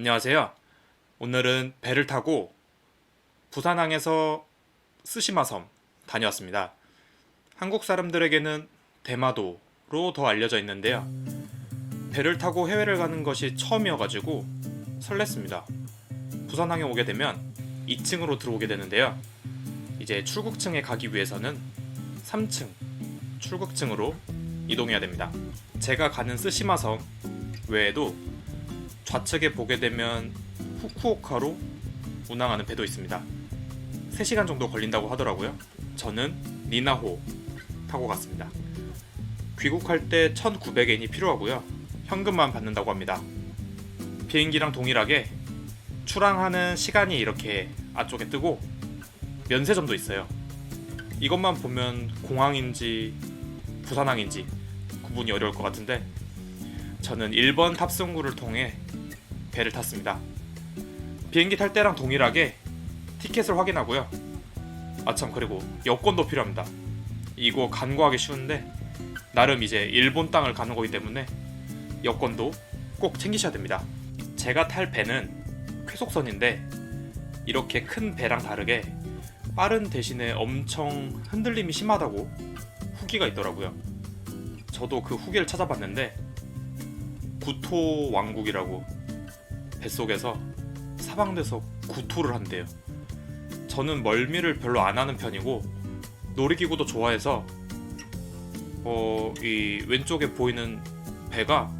안녕하세요. 오늘은 배를 타고 부산항에서 스시마섬 다녀왔습니다. 한국 사람들에게는 대마도로 더 알려져 있는데요. 배를 타고 해외를 가는 것이 처음이어가지고 설렜습니다. 부산항에 오게 되면 2층으로 들어오게 되는데요. 이제 출국층에 가기 위해서는 3층 출국층으로 이동해야 됩니다. 제가 가는 스시마섬 외에도 좌측에 보게 되면 후쿠오카로 운항하는 배도 있습니다. 3시간 정도 걸린다고 하더라고요. 저는 니나호 타고 갔습니다. 귀국할 때 1,900엔이 필요하고요. 현금만 받는다고 합니다. 비행기랑 동일하게 출항하는 시간이 이렇게 앞쪽에 뜨고 면세점도 있어요. 이것만 보면 공항인지 부산항인지 구분이 어려울 것 같은데 저는 1번 탑승구를 통해 배를 탔습니다. 비행기 탈 때랑 동일하게 티켓을 확인하고요. 아참 그리고 여권도 필요합니다. 이거 간과하기 쉬운데 나름 이제 일본 땅을 가는 거기 때문에 여권도 꼭 챙기셔야 됩니다. 제가 탈 배는 쾌속선인데 이렇게 큰 배랑 다르게 빠른 대신에 엄청 흔들림이 심하다고 후기가 있더라고요. 저도 그 후기를 찾아봤는데 구토 왕국이라고 뱃속에서 사방돼서 구토를 한대요. 저는 멀미를 별로 안 하는 편이고 놀이기구도 좋아해서 어, 이 왼쪽에 보이는 배가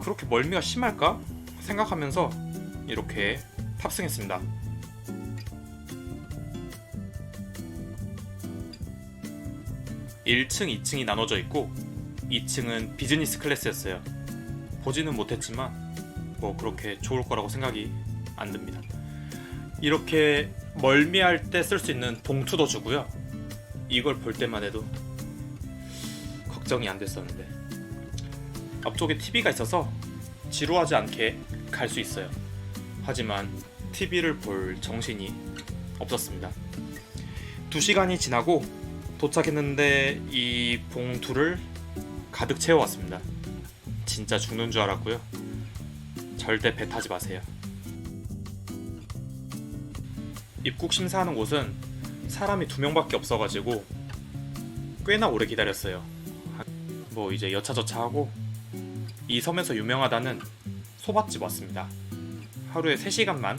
그렇게 멀미가 심할까 생각하면서 이렇게 탑승했습니다. (1층) (2층이) 나눠져 있고 (2층은) 비즈니스 클래스였어요 보지는 못했지만 뭐 그렇게 좋을 거라고 생각이 안 듭니다. 이렇게 멀미할 때 쓸 수 있는 봉투도 주고요. 이걸 볼 때만 해도 걱정이 안 됐었는데 앞쪽에 TV가 있어서 지루하지 않게 갈 수 있어요. 하지만 TV를 볼 정신이 없었습니다. 두 시간이 지나고 도착했는데 이 봉투를 가득 채워왔습니다. 진짜 죽는 줄 알았고요. 절대 배 타지 마세요. 입국 심사하는 곳은 사람이 두 명밖에 없어가지고 꽤나 오래 기다렸어요. 뭐 이제 여차저차 하고 이 섬에서 유명하다는 소밥집 왔습니다. 하루에 3시간만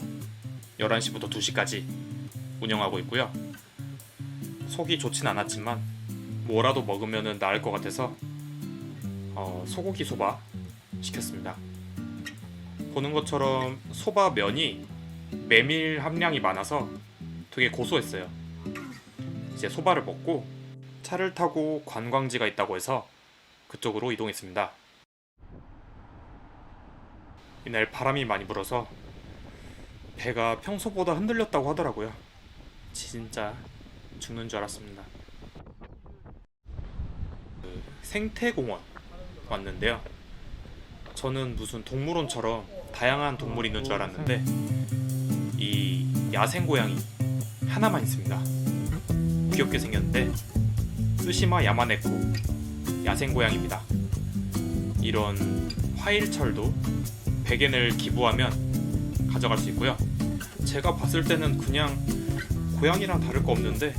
11시부터 2시까지 운영하고 있고요. 속이 좋진 않았지만 뭐라도 먹으면 나을 것 같아서 어, 소고기 소바 시켰습니다. 보는 것처럼 소바 면이 메밀 함량이 많아서 되게 고소했어요. 이제 소바를 먹고 차를 타고 관광지가 있다고 해서 그쪽으로 이동했습니다. 이날 바람이 많이 불어서 배가 평소보다 흔들렸다고 하더라고요. 진짜 죽는 줄 알았습니다. 그 생태공원 왔는데요. 저는 무슨 동물원처럼 다양한 동물이 있는 줄 알았는데 이 야생 고양이 하나만 있습니다. 귀엽게 생겼는데 스시마 야마네코 야생 고양입니다. 이런 화일철도 100엔을 기부하면 가져갈 수 있고요. 제가 봤을 때는 그냥 고양이랑 다를 거 없는데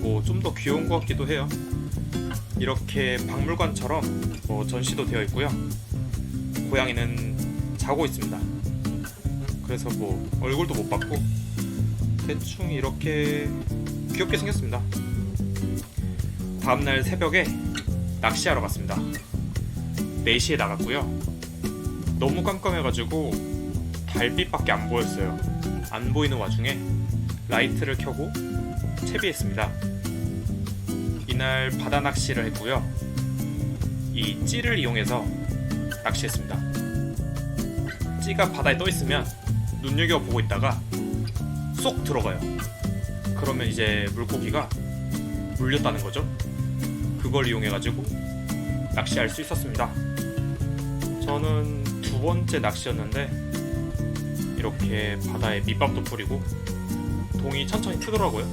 뭐 좀 더 귀여운 것 같기도 해요. 이렇게 박물관처럼 뭐 전시도 되어 있고요. 고양이는 자고 있습니다. 그래서 뭐 얼굴도 못 봤고 대충 이렇게 귀엽게 생겼습니다. 다음날 새벽에 낚시하러 갔습니다. 4시에 나갔고요. 너무 깜깜해가지고 달빛밖에 안 보였어요. 안 보이는 와중에 라이트를 켜고 채비했습니다. 이날 바다 낚시를 했고요. 이 찌를 이용해서 낚시했습니다. 찌가 바다에 떠 있으면 눈여겨 보고 있다가 쏙 들어가요. 그러면 이제 물고기가 물렸다는 거죠. 그걸 이용해 가지고 낚시할 수 있었습니다. 저는 두 번째 낚시였는데 이렇게 바다에 밑밥도 뿌리고 동이 천천히 트더라고요.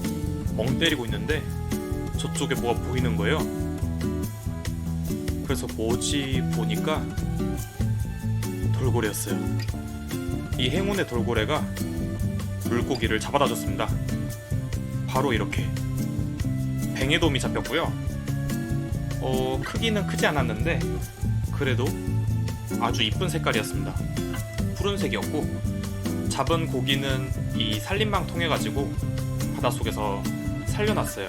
멍 때리고 있는데 저쪽에 뭐가 보이는 거예요. 그래서 뭐지 보니까 돌고래였어요. 이 행운의 돌고래가 물고기를 잡아다 줬습니다. 바로 이렇게 뱅에돔이 잡혔고요. 어, 크기는 크지 않았는데 그래도 아주 이쁜 색깔이었습니다. 푸른색이었고 잡은 고기는 이 살림망 통해 가지고 바닷속에서 살려놨어요.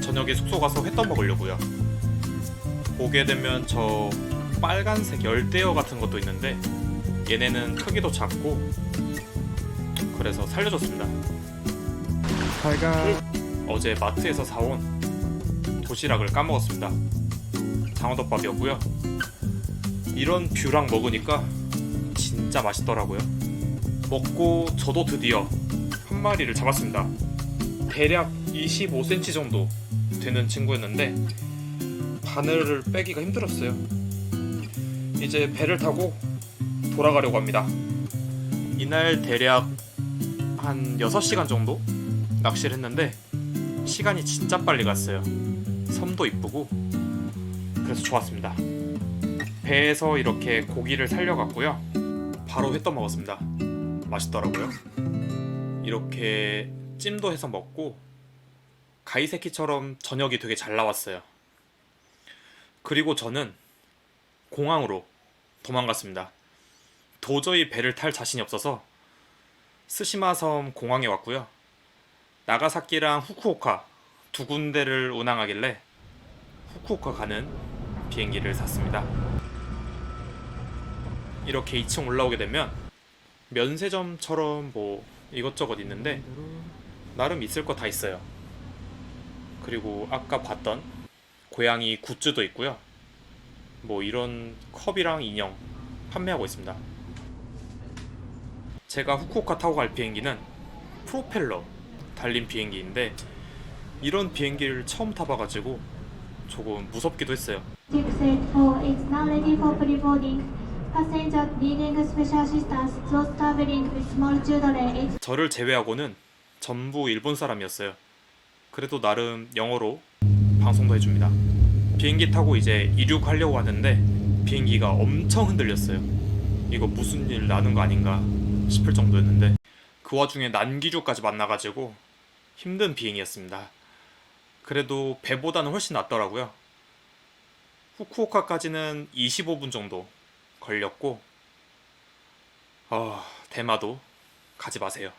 저녁에 숙소 가서 회 떠 먹으려고요. 보게 되면 저 빨간색 열대어 같은 것도 있는데 얘네는 크기도 작고 그래서 살려줬습니다. 잘가 어제 마트에서 사온 도시락을 까먹었습니다. 장어덮밥이었고요. 이런 뷰랑 먹으니까 진짜 맛있더라고요. 먹고 저도 드디어 한 마리를 잡았습니다. 대략 25cm 정도 되는 친구였는데 바늘을 빼기가 힘들었어요. 이제 배를 타고 돌아가려고 합니다. 이날 대략 한 6시간 정도 낚시를 했는데 시간이 진짜 빨리 갔어요. 섬도 이쁘고 그래서 좋았습니다. 배에서 이렇게 고기를 살려갔고요. 바로 회 떠 먹었습니다. 맛있더라고요. 이렇게 찜도 해서 먹고 가이세키처럼 저녁이 되게 잘 나왔어요. 그리고 저는 공항으로 도망갔습니다. 도저히 배를 탈 자신이 없어서 스시마 섬 공항에 왔고요. 나가사키랑 후쿠오카 두 군데를 운항하길래 후쿠오카 가는 비행기를 샀습니다. 이렇게 2층 올라오게 되면 면세점처럼 뭐 이것저것 있는데 나름 있을 거 다 있어요. 그리고 아까 봤던 고양이 굿즈도 있고요. 뭐 이런 컵이랑 인형 판매하고 있습니다. 제가 후쿠오카 타고 갈 비행기는 프로펠러 달린 비행기인데 이런 비행기를 처음 타봐가지고 조금 무섭기도 했어요. Exit 4 is now ready for pre-boarding. Passengers needing special assistance, those traveling with small children is 저를 제외하고는 전부 일본 사람이었어요. 그래도 나름 영어로 방송도 해줍니다. 비행기 타고 이제 이륙하려고 하는데 비행기가 엄청 흔들렸어요. 이거 무슨 일 나는 거 아닌가 싶을 정도였는데 그 와중에 난기류까지 만나가지고 힘든 비행이었습니다. 그래도 배보다는 훨씬 낫더라고요. 후쿠오카까지는 25분 정도 걸렸고, 아, 대마도 가지 마세요.